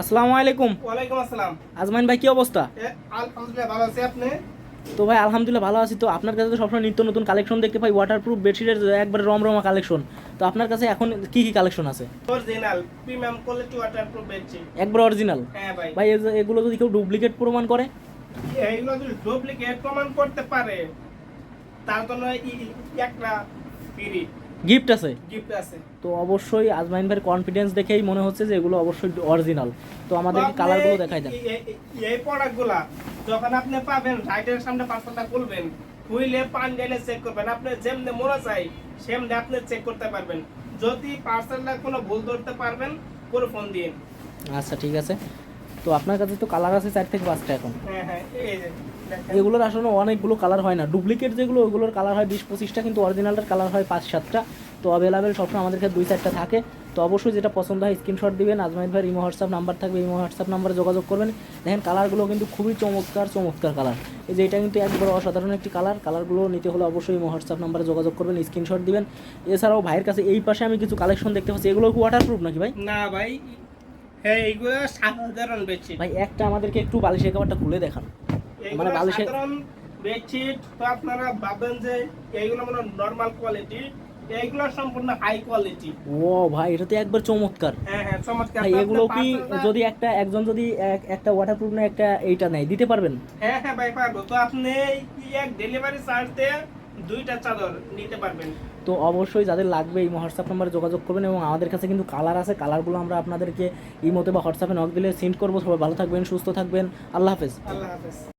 আসসালামু আলাইকুম। ওয়ালাইকুম আসসালাম। আজমাইন ভাই কি অবস্থা? আলহামদুলিল্লাহ ভালো আছি। আপনি? তো ভাই আলহামদুলিল্লাহ ভালো আছি। তো আপনার কাছে তো সবসময় নিত্য নতুন কালেকশন দেখতে পাই ওয়াটারপ্রুফ বেডশিটের একবারে রমরমা কালেকশন। তো আপনার কাছে এখন কি কি কালেকশন আছে? Original premium quality waterproof bedsheet একবার অরিজিনাল হ্যাঁ ভাই। ভাই এগুলো যদি কেউ ডুপ্লিকেট প্রমাণ করে? এইগুলো যদি ডুপ্লিকেট প্রমাণ করতে পারে তার জন্য একটা ফ্রি গিফট আছে? গিফট আছে। তো অবশ্যই আজমাইন ভাইয়ের কনফিডেন্স দেখেই মনে হচ্ছে যে এগুলো অবশ্যই অরিজিনাল তো আমাদের তো আপনি কালারগুলো দেখাই দেন। এই- প্রোডাক্টগুলা যখন আপনি পাবেন রাইটের সামনে পাঁচটা খুলবেন খুইলে পান গেলে চেক করবেন। আপনি যেমনি মনে চাই সেমনি আপনি চেক করতে পারবেন। যদি পার্সেলটা কোনো ভুল ধরতে পারবেন পুরো ফোন দিন আচ্ছা ঠিক আছে। তো আপনার কাছে তো কালার আছে চার থেকে পাঁচটা এখন। হ্যাঁ হ্যাঁ। এগুলোর আসলে অনেকগুলো কালার হয় না। ডুপ্লিকেট যেগুলো ওগুলোর কালার হয় বিশ পঁচিশটা কিন্তু অরিজিনালটার কালার হয় পাঁচ সাতটা। তো অ্যাভেলেবেল সবসময় আমাদের কাছে দুই চারটা থাকে। তো অবশ্যই যেটা পছন্দ হয় স্ক্রিনশট দিবেন। আজমাইদ ভাই ইমো হোয়াটসঅ্যাপ নাম্বার থাকবে ইমো হোয়াটসঅ্যাপ নাম্বারে যোগাযোগ করবেন। দেখেন কালারগুলো কিন্তু খুবই চমৎকার চমৎকার কালার এই যে এটা কিন্তু একবার অসাধারণ একটি কালার কালারগুলো নিতে হলে অবশ্যই ইমো হোয়াটসঅ্যাপ নাম্বারে যোগাযোগ করবেন স্ক্রিনশট দিবেন। এছাড়াও ভাইয়ের কাছে এই পাশে আমি কিছু কালেকশন দেখতে পাচ্ছি। এগুলো কি ওয়াটারপ্রুফ নাকি ভাই? না ভাই হ্যাঁ এইগুলো সাধারণ বেডশিট। ভাই একটা আমাদেরকে একটু বালিশের কাপড়টা খুলে দেখান। মানে বালিশের বেডশিট তো আপনারা ভাববেন যে এইগুলো মানে নর্মাল কোয়ালিটি এইগুলো সম্পূর্ণ হাই কোয়ালিটি ও ভাই এটা তো একবার চমৎকার। হ্যাঁ হ্যাঁ চমৎকার। ভাই এগুলো কি যদি একটা একজন যদি এক- একটা ওয়াটারপ্রুফ না একটা এইটা নেয় দিতে পারবেন? হ্যাঁ হ্যাঁ ভাই পারব। তো আপনি কি এক ডেলিভারি চার্জ দিয়ে দুইটা চাদর নিতে পারবেন। তো অবশ্যই যাদের লাগবে এই হোয়াটসঅ্যাপ নাম্বারে যোগাযোগ করবেন এবং আমাদের কাছে কিন্তু কালার আছে কালারগুলো আমরা আপনাদেরকে ইমোতে বা হোয়াটসঅ্যাপে নক দিলে সেন্ড করব। সবাই ভালো থাকবেন সুস্থ থাকবেন। আল্লাহ হাফেজ। আল্লাহ হাফেজ।